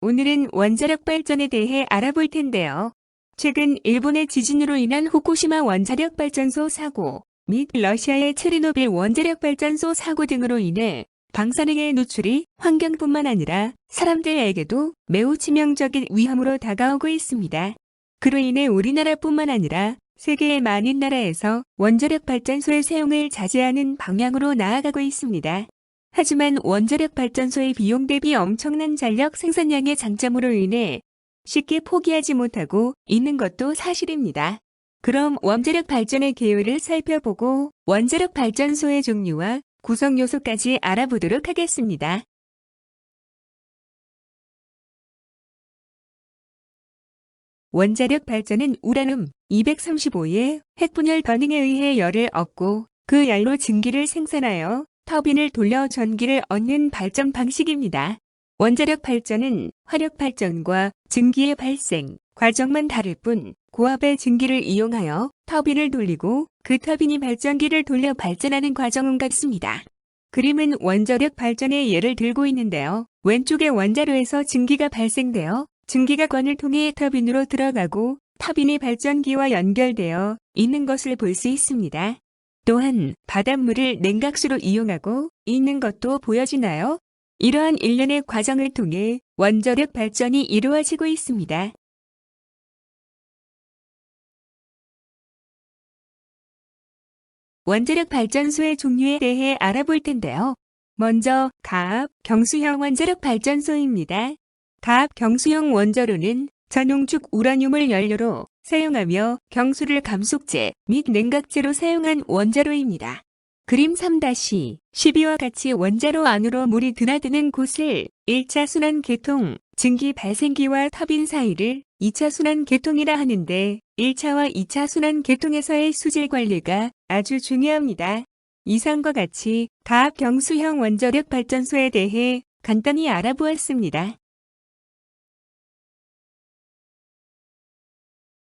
오늘은 원자력 발전에 대해 알아볼 텐데요. 최근 일본의 지진으로 인한 후쿠시마 원자력 발전소 사고 및 러시아의 체르노빌 원자력 발전소 사고 등으로 인해 방사능의 노출이 환경뿐만 아니라 사람들에게도 매우 치명적인 위험으로 다가오고 있습니다. 그로 인해 우리나라뿐만 아니라 세계의 많은 나라에서 원자력 발전소의 사용을 자제하는 방향으로 나아가고 있습니다. 하지만 원자력 발전소의 비용 대비 엄청난 전력 생산량의 장점으로 인해 쉽게 포기하지 못하고 있는 것도 사실입니다. 그럼 원자력 발전의 계율을 살펴보고 원자력 발전소의 종류와 구성 요소까지 알아보도록 하겠습니다. 원자력 발전은 우라늄 235의 핵분열 반응에 의해 열을 얻고 그 열로 증기를 생산하여 터빈을 돌려 전기를 얻는 발전 방식입니다. 원자력 발전은 화력 발전과 증기의 발생 과정만 다를 뿐 고압의 증기를 이용하여 터빈을 돌리고 그 터빈이 발전기를 돌려 발전하는 과정은 같습니다. 그림은 원자력 발전의 예를 들고 있는데요. 왼쪽의 원자로에서 증기가 발생되어 증기가 관을 통해 터빈으로 들어가고 터빈이 발전기와 연결되어 있는 것을 볼 수 있습니다. 또한 바닷물을 냉각수로 이용하고 있는 것도 보여지나요? 이러한 일련의 과정을 통해 원자력 발전이 이루어지고 있습니다. 원자력 발전소의 종류에 대해 알아볼 텐데요. 먼저 가압 경수형 원자력 발전소입니다. 가압 경수형 원자로는 전용축 우라늄을 연료로 사용하며 경수를 감속제 및 냉각제로 사용한 원자로입니다. 그림 3-12와 같이 원자로 안으로 물이 드나드는 곳을 1차 순환 계통, 증기 발생기와 터빈 사이를 2차 순환 계통이라 하는데 1차와 2차 순환 계통에서의 수질 관리가 아주 중요합니다. 이상과 같이 가압 경수형 원자력 발전소에 대해 간단히 알아보았습니다.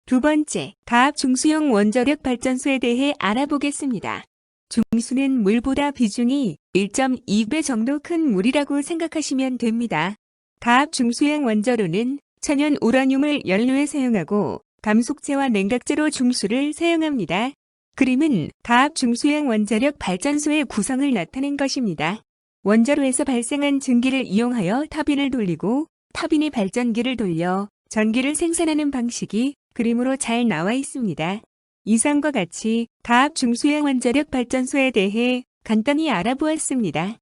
두 번째, 가압 중수형 원자력 발전소에 대해 알아보겠습니다. 중수는 물보다 비중이 1.2배 정도 큰 물이라고 생각하시면 됩니다. 가압 중수형 원자로는 천연 우라늄을 연료에 사용하고 감속제와 냉각제로 중수를 사용합니다. 그림은 가압 중수형 원자력 발전소의 구성을 나타낸 것입니다. 원자로에서 발생한 증기를 이용하여 터빈을 돌리고 터빈이 발전기를 돌려 전기를 생산하는 방식이 그림으로 잘 나와 있습니다. 이상과 같이 가압 중수형 원자력 발전소에 대해 간단히 알아보았습니다.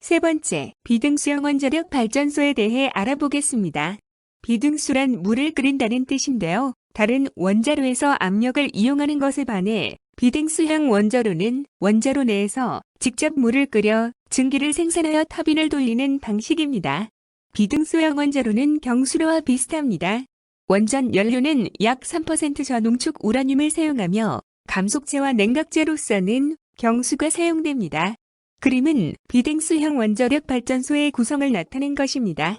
세 번째, 비등수형 원자력 발전소에 대해 알아보겠습니다. 비등수란 물을 끓인다는 뜻인데요. 다른 원자로에서 압력을 이용하는 것에 반해 비등수형 원자로는 원자로 내에서 직접 물을 끓여 증기를 생산하여 터빈을 돌리는 방식입니다. 비등수형 원자로는 경수로와 비슷합니다. 원전 연료는 약 3% 저 농축 우라늄을 사용하며 감속제와 냉각제로서는 경수가 사용됩니다. 그림은 비등수형 원자력 발전소의 구성을 나타낸 것입니다.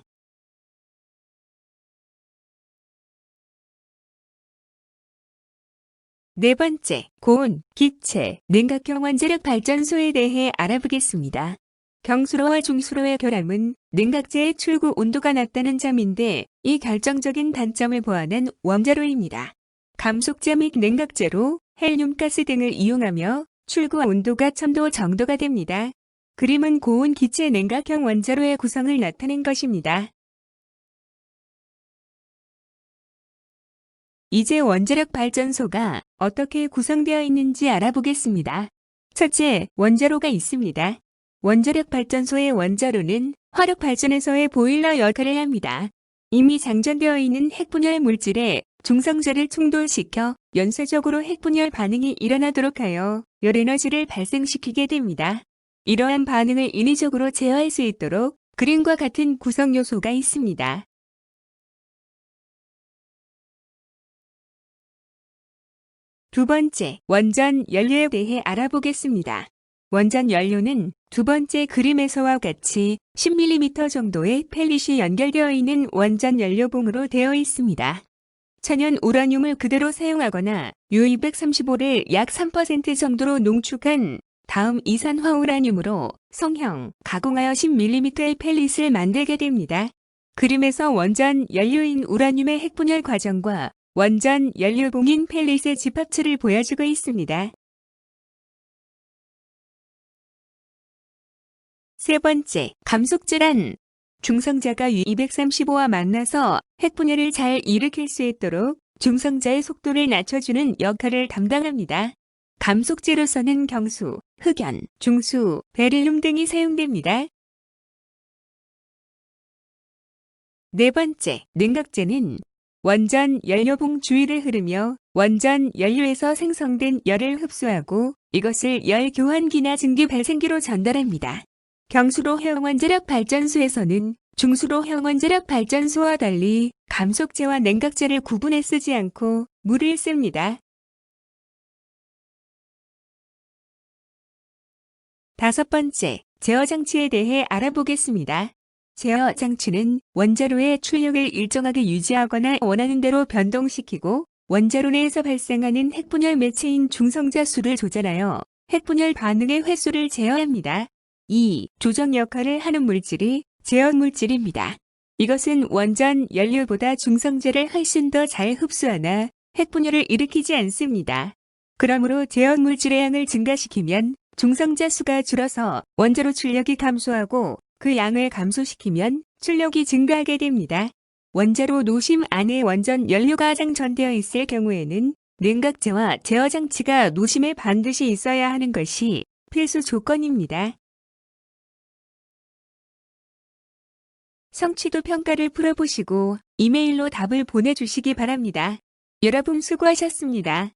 네 번째, 고온, 기체, 냉각형 원자력 발전소에 대해 알아보겠습니다. 경수로와 중수로의 결함은 냉각제의 출구 온도가 낮다는 점인데 이 결정적인 단점을 보완한 원자로입니다. 감속제 및 냉각제로 헬륨가스 등을 이용하며 출구 온도가 1000도 정도가 됩니다. 그림은 고온 기체 냉각형 원자로의 구성을 나타낸 것입니다. 이제 원자력 발전소가 어떻게 구성되어 있는지 알아보겠습니다. 첫째, 원자로가 있습니다. 원자력 발전소의 원자로는 화력 발전에서의 보일러 역할을 합니다. 이미 장전되어 있는 핵분열 물질에 중성자를 충돌시켜 연쇄적으로 핵분열 반응이 일어나도록 하여 열에너지를 발생시키게 됩니다. 이러한 반응을 인위적으로 제어할 수 있도록 그림과 같은 구성 요소가 있습니다. 두 번째, 원전 연료에 대해 알아보겠습니다. 원전 연료는 두 번째 그림에서와 같이 10mm 정도의 펠릿이 연결되어 있는 원전 연료봉으로 되어 있습니다. 천연 우라늄을 그대로 사용하거나 U235를 약 3% 정도로 농축한 다음 이산화 우라늄으로 성형, 가공하여 10mm의 펠릿을 만들게 됩니다. 그림에서 원전 연료인 우라늄의 핵분열 과정과 원전 연료봉인 펠릿의 집합체를 보여주고 있습니다. 세 번째, 감속질환. 중성자가 U235와 만나서 핵분열을 잘 일으킬 수 있도록 중성자의 속도를 낮춰주는 역할을 담당합니다. 감속제로서는 경수, 흑연, 중수, 베릴륨 등이 사용됩니다. 네 번째, 냉각제는 원전 연료봉 주위를 흐르며 원전 연료에서 생성된 열을 흡수하고 이것을 열 교환기나 증기 발생기로 전달합니다. 경수로 형 원자력 발전소에서는 중수로 형 원자력 발전소와 달리 감속제와 냉각제를 구분해 쓰지 않고 물을 씁니다. 다섯 번째, 제어 장치에 대해 알아보겠습니다. 제어 장치는 원자로의 출력을 일정하게 유지하거나 원하는 대로 변동시키고 원자로 내에서 발생하는 핵분열 매체인 중성자 수를 조절하여 핵분열 반응의 횟수를 제어합니다. 이 조정 역할을 하는 물질이 제어 물질입니다. 이것은 원전 연료보다 중성자를 훨씬 더 잘 흡수하나 핵분열을 일으키지 않습니다. 그러므로 제어 물질의 양을 증가시키면 중성자 수가 줄어서 원자로 출력이 감소하고 그 양을 감소시키면 출력이 증가하게 됩니다. 원자로 노심 안에 원전 연료가 장전되어 있을 경우에는 냉각제와 제어 장치가 노심에 반드시 있어야 하는 것이 필수 조건입니다. 성취도 평가를 풀어보시고 이메일로 답을 보내주시기 바랍니다. 여러분 수고하셨습니다.